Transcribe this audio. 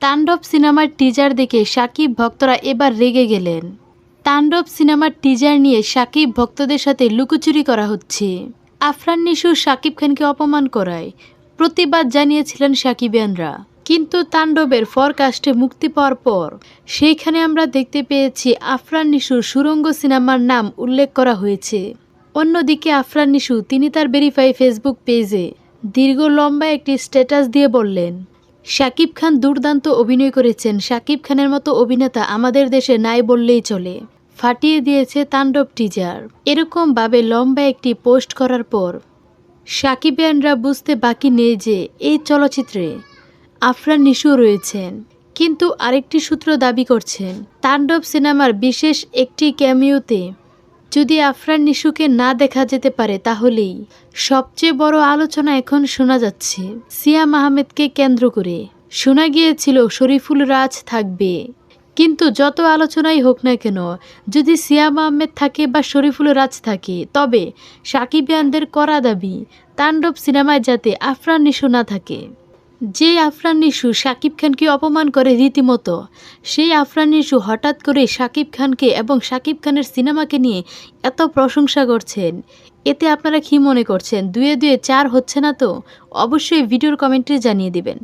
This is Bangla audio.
তাণ্ডব সিনেমার টিজার দেখে সাকিব ভক্তরা এবার রেগে গেলেন। তাণ্ডব সিনেমার টিজার নিয়ে সাকিব ভক্তদের সাথে লুকোচুরি করা হচ্ছে। আফরান নিশু সাকিব খানকে অপমান করায়। প্রতিবাদ জানিয়েছিলেন সাকিবিয়ানরা। কিন্তু তাণ্ডবের ফরকাস্টে মুক্তি পাওয়ার পর সেইখানে আমরা দেখতে পেয়েছি আফরান নিশুর সুরঙ্গ সিনেমার নাম উল্লেখ করা হয়েছে। অন্যদিকে আফরান নিশু তিনি তার ভেরিফাই ফেসবুক পেজে দীর্ঘ লম্বা একটি স্ট্যাটাস দিয়ে বললেন শাকিব খান দুর্দান্ত অভিনয় করেছেন। শাকিব খানের মতো অভিনেতা আমাদের দেশে নাই বললেই চলে। ফাটিয়ে দিয়েছে তাণ্ডব টিজার এরকমভাবে লম্বা একটি পোস্ট করার পর সাকিবিয়ানরা বুঝতে বাকি নেই যে এই চলচ্চিত্রে আফরান নিশু রয়েছেন। কিন্তু আরেকটি সূত্র দাবি করছেন, তাণ্ডব সিনেমার বিশেষ একটি ক্যামিওতে যদি আফরান নিশুকে না দেখা যেতে পারে, তাহলেই। সবচেয়ে বড় আলোচনা এখন শোনা যাচ্ছে। সিয়াম আহমেদকে কেন্দ্র করে। শোনা গিয়েছিল, শরীফুল রাজ থাকবে। কিন্তু যত আলোচনাই হোক না কেন, যদি সিয়াম আহমেদ থাকে বা শরীফুল রাজ থাকে, তবে সাকিবিয়ানদের করা দাবি, তাণ্ডব সিনেমায় যাতে আফরান নিশু না থাকে। যে আফরান নিশু সাকিব খানকে অপমান করে রীতিমতো, সেই আফরান নিশু হঠাৎ করে সাকিব খানকে এবং সাকিব খানের সিনেমাকে নিয়ে এত প্রশংসা করছেন। এতে আপনারা কী মনে করছেন? দুয়ে দুয়ে চার হচ্ছে না তো? অবশ্যই ভিডিওর কমেন্টে জানিয়ে দিবেন।